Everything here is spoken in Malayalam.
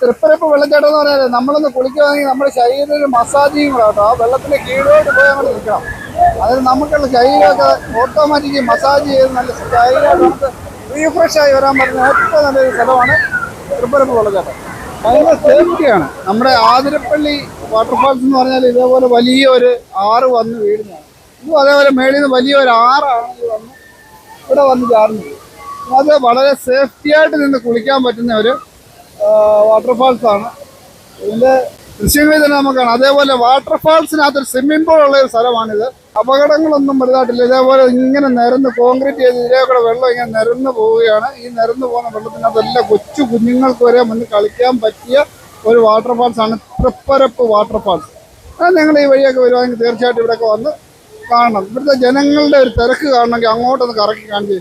തൃപ്പരപ്പ് വെള്ളച്ചാട്ടം എന്ന് പറഞ്ഞാൽ നമ്മളൊന്ന് കുളിക്കുകയാണെങ്കിൽ നമ്മുടെ ശരീരത്തിൽ മസാജിങ് കൂടെ കേട്ടോ ആ വെള്ളത്തിന്റെ കീഴോട്ട് പോയി നമ്മൾ നിൽക്കണം. അതിന് നമുക്കുള്ള ശരീരമൊക്കെ ഓട്ടോമാറ്റിക് മസാജ് ചെയ്ത് നല്ല ശരീരമായിട്ട് നമുക്ക് റീഫ്രഷ് ആയി വരാൻ പറ്റുന്ന ഏറ്റവും നല്ലൊരു സ്ഥലമാണ് തൃപ്പരപ്പ് വെള്ളച്ചാട്ടം. ഭയങ്കര സേഫ്റ്റിയാണ് നമ്മുടെ ആതിരപ്പള്ളി വാട്ടർഫാൾസ് എന്ന് പറഞ്ഞാൽ ഇതേപോലെ വലിയ ഒരു ആറ് വന്ന് വീഴുന്നതാണ്. ഇതും അതേപോലെ മേളിൽ നിന്ന് വലിയൊരു ആറാണ് ഇത് വന്ന് ഇവിടെ വന്ന് ചാടുന്നത് അത് വളരെ സേഫ്റ്റി ആയിട്ട് നിന്ന് കുളിക്കാൻ പറ്റുന്ന ഒരു വാട്ടർഫാൾസ് ആണ് ഇതിന്റെ ദൃശ്യങ്ങളിൽ തന്നെ നമുക്ക് കാണാം അതേപോലെ സ്വിമ്മിംഗ് പൂൾ ഉള്ള ഒരു സ്ഥലമാണിത്. അപകടങ്ങളൊന്നും വലുതായിട്ടില്ല. ഇതേപോലെ ഇങ്ങനെ നിരന്ന് കോൺക്രീറ്റ് ചെയ്ത് ഇതിലേ കൂടെ വെള്ളം ഇങ്ങനെ നിരന്ന് പോവുകയാണ്. ഈ നിരന്ന് പോകുന്ന വെള്ളത്തിനകത്ത് എല്ലാ കൊച്ചു കുഞ്ഞുങ്ങൾക്ക് വരെ മുന്നിൽ കളിക്കാൻ പറ്റിയ ഒരു വാട്ടർഫാൾസ് ആണ് തൃപ്പരപ്പ് വാട്ടർഫാൾസ് അത് നിങ്ങൾ ഈ വഴിയൊക്കെ വരുവാണെങ്കിൽ തീർച്ചയായിട്ടും ഇവിടെയൊക്കെ വന്ന് കാണണം. ഇവിടുത്തെ ജനങ്ങളുടെ ഒരു തിരക്ക് കാണണമെങ്കിൽ അങ്ങോട്ടൊന്ന് കറക്കി കാണിച്ചു